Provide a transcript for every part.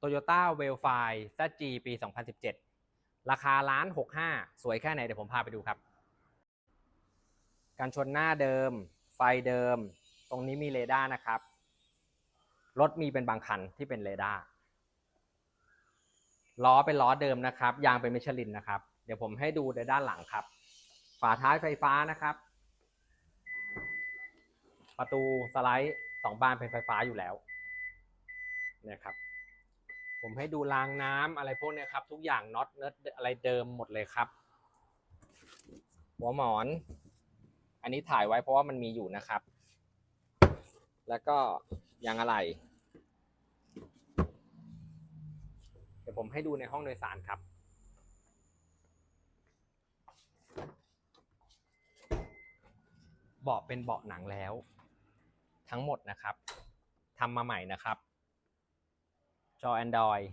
Toyota w e l f i ZG ปี 2017 ราคาล้าน65 สวยแค่ไหน เดี๋ยวผมพาไปดูครับ การชนหน้าเดิม ไฟเดิม ตรงนี้มีเรดาร์นะครับ รถมีเป็นบางคันที่เป็นเรดาร์ล้อเป็นล้อเดิมนะครับ ยางเป็นมิชลินนะครับ เดี๋ยวผมให้ดูในด้านหลังครับ ฝาท้ายไฟฟ้านะครับ ประตูสไลด์สองบานเป็นไฟฟ้าอยู่แล้วเนี่ยครับ ผมให้ดูรางน้ำอะไรพวกนี้ครับ ทุกอย่างน็อตเนิร์ดอะไรเดิมหมดเลยครับ หัวหมอน อันนี้ถ่ายไว้เพราะว่ามันมีอยู่นะครับ แล้วก็ยางอะไร เดี๋ยวผมให้ดูในห้องโดยสารครับเบาะเป็นเบาะหนังแล้ว ทั้งหมดนะครับทำมาใหม่นะครับ จอ Android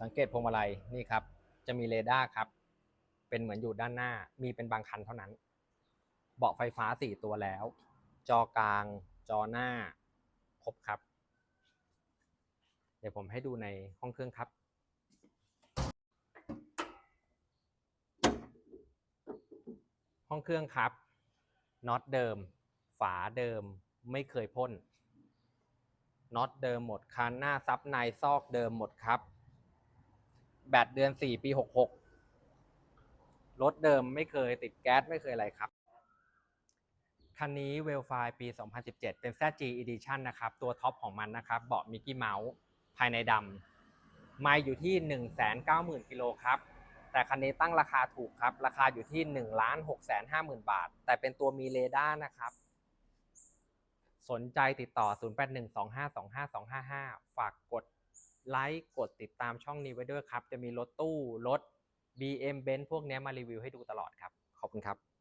สังเกตพวงมาลัยนี่ครับ จะมีเรดาร์ครับ เป็นเหมือนอยู่ด้านหน้า มีเป็นบางคันเท่านั้น เบาะไฟฟ้า 4 ตัวแล้ว จอกลาง จอหน้า ครบครับ เดี๋ยวผมให้ดูในห้องเครื่องครับห้องเครื่องครับน็อตเดิม ฝาเดิมไม่เคยพ่น น็อตเดิมหมดคันหน้าซับในซอกเดิมหมดครับ แบตเดือน 4 ปี 66 รถเดิมไม่เคยติดแก๊สไม่เคยอะไรครับ คันนี้เวลไฟปี 2017 เป็น ZG Edition นะครับ ตัวท็อปของมันนะครับ เบาะมิกกี้เมาส์ภายในดำไม่อยู่ที่ 190,000กิโลครับแต่คันนี้ตั้งราคาถูกครับ ราคาอยู่ที่ 1 6 5 0 0 0 0 บาท แต่เป็นตัวมีเรดาร์นะครับ สนใจติดต่อ 0812525255 ฝากกดไลค์กดติดตามช่องนี้ไว้ด้วยครับ จะมีรถตู้รถ BM Benz พวกนี้มารีวิวให้ดูตลอดครับ ขอบคุณครับ